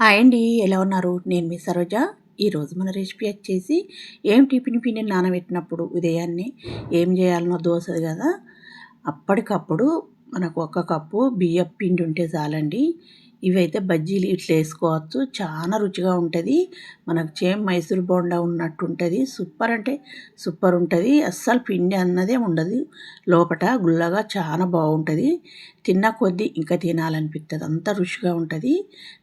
Hi అండి ఎలా ఉన్నారు? నేను మీ సరోజ. ఈరోజు మన రెసిపీ వచ్చేసి ఏం టిఫిన్ పిండి నానబెట్టినప్పుడు ఉదయాన్నే ఏం చేయాలనో దోశది కదా. అప్పటికప్పుడు మనకు ఒక కప్పు బియ్యం పిండి ఉంటే చాలండి. ఇవైతే బజ్జీలు ఇట్లా వేసుకోవచ్చు. చాలా రుచిగా ఉంటుంది. మనకు చేం మైసూర్ బోండా ఉన్నట్టు ఉంటుంది సూపర్ అంటే సూపర్ ఉంటుంది. అస్సలు పిండి అన్నదే ఉండదు. లోపట గుల్లగా చాలా బాగుంటుంది. తిన్న కొద్దీ ఇంకా తినాలనిపిస్తుంది అంత రుచిగా ఉంటుంది.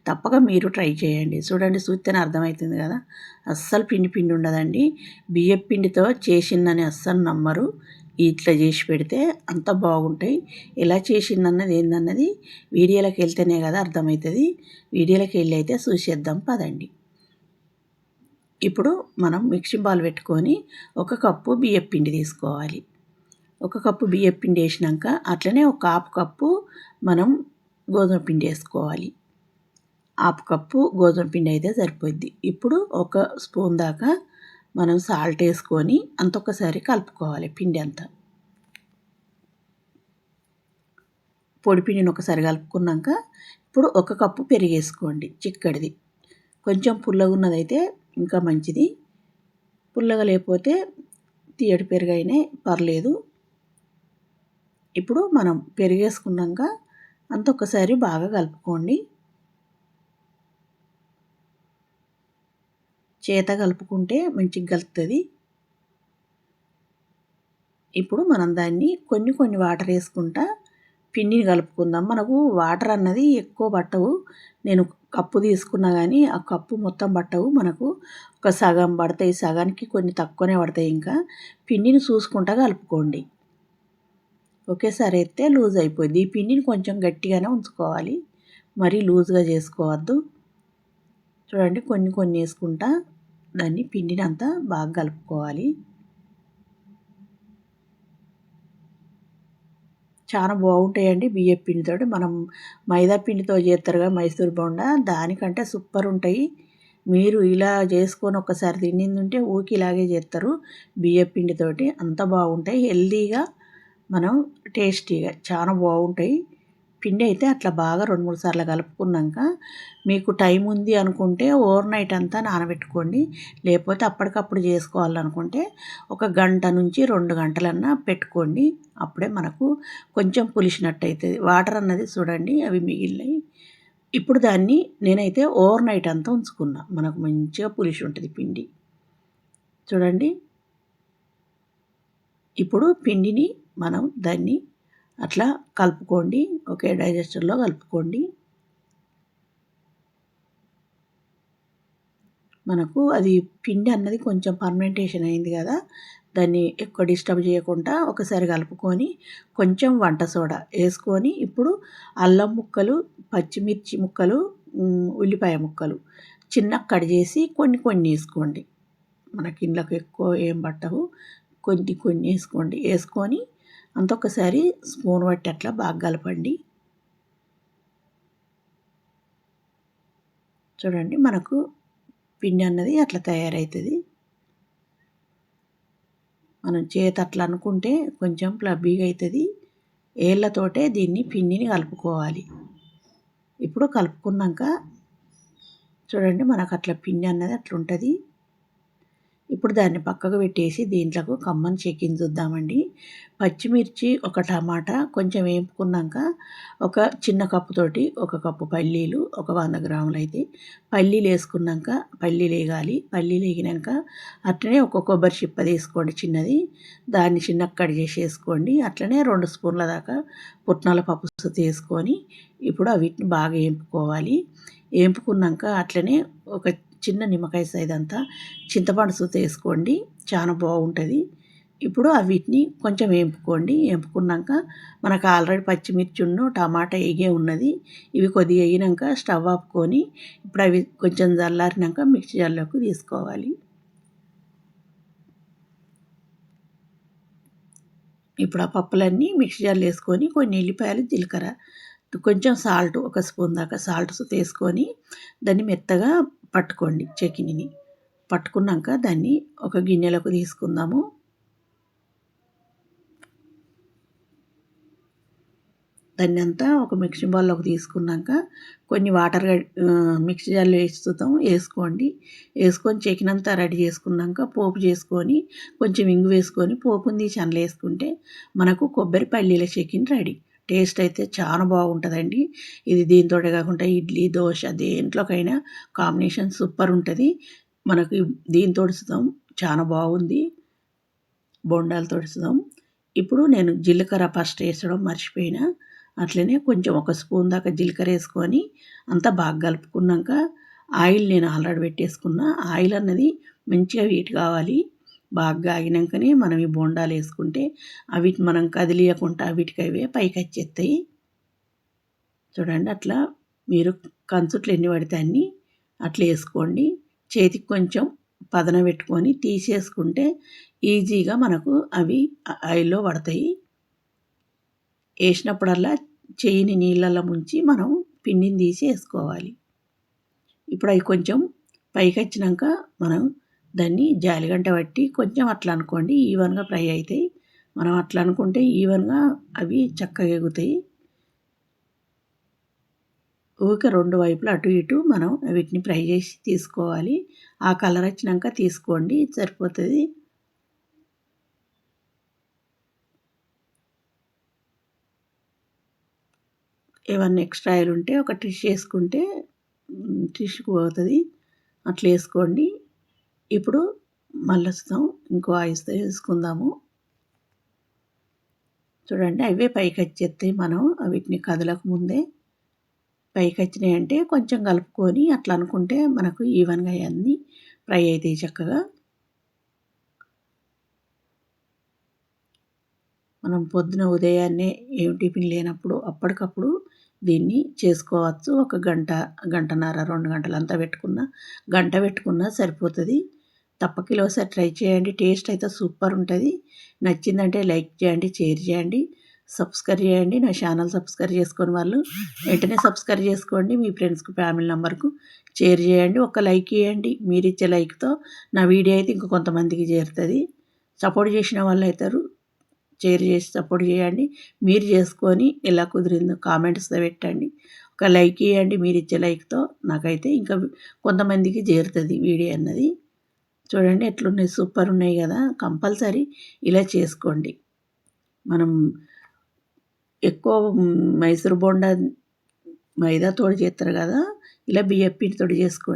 తప్పక మీరు ట్రై చేయండి. చూడండి చూస్తేనే అర్థమవుతుంది కదా. అస్సలు పిండి పిండి ఉండదండి. బియ్యం పిండితో చేసిందని అస్సలు నమ్మరు. ఇట్లా చేసి పెడితే అంత బాగుంటాయి. ఎలా చేసిందన్నది ఏందన్నది వీడియోలోకి వెళ్తేనే కదా అర్థమవుతుంది. వీడియోలోకి వెళ్ళి అయితే చూసేద్దాం పదండి. ఇప్పుడు మనం మిక్సీ బాల్ పెట్టుకొని ఒక కప్పు బియ్యం పిండి తీసుకోవాలి. ఒక కప్పు బియ్యం పిండి వేసినాక అట్లనే ఒక హాఫ్ కప్పు మనం గోధుమ పిండి వేసుకోవాలి. హాఫ్ కప్పు గోధుమ పిండి అయితే సరిపోద్ది. ఇప్పుడు ఒక స్పూన్ దాకా మనం సాల్ట్ వేసుకొని అంతొకసారి కలుపుకోవాలి పిండి అంతా. పొడి పిండిని ఒకసారి కలుపుకున్నాక ఇప్పుడు ఒక కప్పు పెరిగేసుకోండి చిక్కడిది. కొంచెం పుల్లగా ఉన్నదైతే ఇంకా మంచిది. పుల్లగా లేకపోతే తీయటి పెరుగైనా పర్లేదు. ఇప్పుడు మనం పెరిగేసుకున్నాక అంత ఒక్కసారి బాగా కలుపుకోండి. చేత కలుపుకుంటే మంచిగా కలుపుతుంది ఇప్పుడు మనం దాన్ని కొన్ని కొన్ని వాటర్ వేసుకుంటా పిండిని కలుపుకుందాం. మనకు వాటర్ అన్నది ఎక్కువ పట్టవు. నేను కప్పు తీసుకున్నా కానీ ఆ కప్పు మొత్తం పట్టవు. మనకు ఒక సగం పడతాయి. సగానికి కొన్ని తక్కువనే పడతాయి ఇంకా. పిండిని చూసుకుంటా కలుపుకోండి. ఒకేసారి అయితే లూజ్ అయిపోయింది. ఈ పిండిని కొంచెం గట్టిగానే ఉంచుకోవాలి. మరీ లూజ్గా చేసుకోవద్దు. చూడండి కొన్ని కొన్ని వేసుకుంటా దాన్ని పిండిని అంతా బాగా కలుపుకోవాలి. చాలా బాగుంటాయండి బియ్యం పిండితో మనం మైదా పిండితో చేస్తారుగా మైసూర్ బోండా దానికంటే సూపర్ ఉంటాయి. మీరు ఇలా చేసుకొని ఒకసారి తినింది ఉంటే ఊకి ఇలాగే చేస్తారు బియ్యం పిండితోటి. అంత బాగుంటాయి. హెల్దీగా మనం టేస్టీగా చాలా బాగుంటాయి. పిండి అయితే అట్లా బాగా రెండు మూడు సార్లు కలుపుకున్నాక మీకు టైం ఉంది అనుకుంటే ఓవర్ నైట్ అంతా నానబెట్టుకోండి. లేకపోతే అప్పటికప్పుడు చేసుకోవాలనుకుంటే ఒక గంట నుంచి రెండు గంటలన్నా పెట్టుకోండి. అప్పుడే మనకు కొంచెం పులిసినట్టు అవుతుంది వాటర్ అన్నది చూడండి అవి మిగిలినాయి. ఇప్పుడు దాన్ని నేనైతే ఓవర్ నైట్ అంతా ఉంచుకున్నా. మనకు మంచిగా పులిసి ఉంటుంది పిండి. చూడండి. ఇప్పుడు పిండిని మనం దాన్ని అట్లా కలుపుకోండి. ఒకే డైజెస్టర్లో కలుపుకోండి. మనకు అది పిండి అన్నది కొంచెం పర్మెంటేషన్ అయింది కదా దాన్ని ఎక్కువ డిస్టర్బ్ చేయకుండా ఒకసారి కలుపుకొని కొంచెం వంట సోడా వేసుకొని ఇప్పుడు అల్లం ముక్కలు పచ్చిమిర్చి ముక్కలు ఉల్లిపాయ ముక్కలు చిన్న కట్ చేసి కొన్ని కొన్ని వేసుకోండి. మనకి ఇండ్లకు ఎక్కువ ఏం పట్టవు. కొన్ని కొన్ని వేసుకోండి. వేసుకొని అంత ఒకసారి స్పూన్ పట్టి అట్లా బాగా కలపండి. చూడండి మనకు పిండి అన్నది అట్లా తయారవుతుంది మనం చేతి అట్లా అనుకుంటే కొంచెం ప్లబ్బీగా అవుతుంది ఏళ్ళతోటే దీన్ని పిండిని కలుపుకోవాలి. ఇప్పుడు కలుపుకున్నాక చూడండి మనకు అట్లా పిండి అన్నది అట్లా ఉంటుంది ఇప్పుడు దాన్ని పక్కకు పెట్టేసి దీంట్లోకి కమ్మని చెక్కించుద్దామండి. పచ్చిమిర్చి ఒక టమాటా కొంచెం వేపుకున్నాక ఒక చిన్న కప్పుతోటి ఒక కప్పు పల్లీలు ఒక వంద గ్రాములు అయితే పల్లీలు వేసుకున్నాక పల్లీలు వేగాలి. పల్లీలు వేగినాక అట్లనే ఒక కొబ్బరి చిప్ప తీసుకోండి చిన్నది. దాన్ని చిన్న కట్ చేసి వేసుకోండి అట్లనే రెండు స్పూన్ల దాకా పుట్నాల పప్పు తీసుకొని ఇప్పుడు వీటిని బాగా వేపుకోవాలి. వేపుకున్నాక అట్లనే ఒక చిన్న నిమ్మకాయ సైజ్ అంతా చింతపండు సూత వేసుకోండి. చాలా బాగుంటుంది. ఇప్పుడు వీటిని కొంచెం వేపుకోండి. వేపుకున్నాక మనకు ఆల్రెడీ పచ్చిమిర్చి ఉన్న టమాటా ఎగే ఉన్నది. ఇవి కొద్దిగా వేయినాక స్టవ్ ఆపుకొని ఇప్పుడు అవి కొంచెం చల్లారినాక మిక్సీ జార్లోకి తీసుకోవాలి. ఇప్పుడు ఆ పప్పులన్నీ మిక్సీ జార్లు వేసుకొని కొన్ని ఎల్లిపాయలు జీలకర్ర కొంచెం సాల్ట్ ఒక స్పూన్ దాకా సాల్ట్ వేసుకొని దాన్ని మెత్తగా పట్టుకోండి చకినిని. పట్టుకున్నాక దాన్ని ఒక గిన్నెలకు తీసుకుందాము. దాన్ని అంతా ఒక మిక్సీ బౌల్లోకి తీసుకున్నాక కొన్ని వాటర్ మిక్సీ జార్లో వేస్తాం. వేసుకోండి. వేసుకొని చికెన్ అంతా రెడీ చేసుకున్నాక పోపు చేసుకొని కొంచెం ఇంగు వేసుకొని పోపుని తీసి అందులో వేసుకుంటే మనకు కొబ్బరి పల్లీల చికెన్ రెడీ. టేస్ట్ అయితే చాలా బాగుంటుందండి. ఇది దీంతో కాకుండా ఇడ్లీ దోశ దేంట్లోకైనా కాంబినేషన్ సూపర్ ఉంటుంది మనకి దీంతో సుతం చాలా బాగుంది. బొండాలు తొడుచుదాం ఇప్పుడు నేను జీలకర్ర ఫస్ట్ వేసడం మర్చిపోయినా. అట్లనే కొంచెం ఒక స్పూన్ దాకా జీలకర్ర వేసుకొని అంతా బాగా కలుపుకున్నాక ఆయిల్ నేను ఆల్రెడీ పెట్టేసుకున్న. ఆయిల్ అన్నది మంచిగా వీట్ కావాలి. బాగా ఆగినాకనే మనం ఈ బోండాలు వేసుకుంటే అవి మనం కదిలియకుండా వీటికి అవే పైకి వచ్చేస్తాయి చూడండి అట్లా మీరు కంచుట్లు ఎన్ని పడితే అన్ని అట్లా వేసుకోండి. చేతికి కొంచెం పదన పెట్టుకొని తీసేసుకుంటే ఈజీగా మనకు అవి ఆయిల్లో పడతాయి. వేసినప్పుడల్లా చెయ్యిని నీళ్ళల్లో ముంచి మనం పిండిని తీసి వేసుకోవాలి. ఇప్పుడు అవి కొంచెం పైకి వచ్చినాక మనం దాన్ని జాలిగంట పట్టి కొంచెం అట్లా అనుకోండి ఈవెన్గా ఫ్రై అవుతాయి. మనం అట్లా అనుకుంటే ఈవెన్గా అవి చక్కగా ఎగుతాయి. ఊరికే రెండు వైపులు అటు ఇటు మనం వీటిని ఫ్రై చేసి తీసుకోవాలి. ఆ కలర్ వచ్చినాక తీసుకోండి సరిపోతుంది. ఏమన్నా ఎక్స్ట్రా ఆయిల్ ఉంటే ఒక టిష్ వేసుకుంటే టిష్కి పోతుంది. అట్లా వేసుకోండి. ఇప్పుడు మళ్ళీ వస్తాం ఇంకో ఆయిస్తో వేసుకుందాము చూడండి అవే పైకి వచ్చేస్తాయి మనం వీటిని కదలకు ముందే పైకి వచ్చినాయి అంటే కొంచెం కలుపుకొని అట్లా అనుకుంటే మనకు ఈవెన్గా అవన్నీ ఫ్రై అవుతాయి చక్కగా. మనం పొద్దున ఉదయాన్నే ఏం టిఫిన్ లేనప్పుడు అప్పటికప్పుడు దీన్ని చేసుకోవచ్చు. ఒక గంట గంటన్నర రెండు గంటలు అంతా పెట్టుకున్న గంట పెట్టుకున్నా సరిపోతుంది. తప్పకిలో ఒకసారి ట్రై చేయండి. టేస్ట్ అయితే సూపర్ ఉంటుంది. నచ్చిందంటే లైక్ చేయండి షేర్ చేయండి సబ్స్క్రైబ్ చేయండి. నా ఛానల్ సబ్స్క్రైబ్ చేసుకొని వాళ్ళు వెంటనే సబ్స్క్రైబ్ చేసుకోండి. మీ ఫ్రెండ్స్కి ఫ్యామిలీ నెంబర్కు షేర్ చేయండి. ఒక లైక్ ఇవ్వండి మీరు ఇచ్చే లైక్తో నా వీడియో అయితే ఇంకో కొంతమందికి చేరుతుంది. సపోర్ట్ చేసిన వాళ్ళు అవుతారు షేర్ చేసి సపోర్ట్ చేయండి. మీరు చేసుకొని ఎలా కుదిరిందో కామెంట్స్తో పెట్టండి. ఒక లైక్ ఇవ్వండి మీరు ఇచ్చే లైక్తో నాకైతే ఇంకా కొంతమందికి చేరుతుంది వీడియో అన్నది. చూడండి ఎట్లున్నాయి సూపర్ ఉన్నాయి కదా. కంపల్సరీ ఇలా చేసుకోండి. మనం ఎక్కువ మైసూర్ బోండా మైదాతోటి చేస్తారు కదా ఇలా బియ్యం పిండితోటి చేసుకోండి.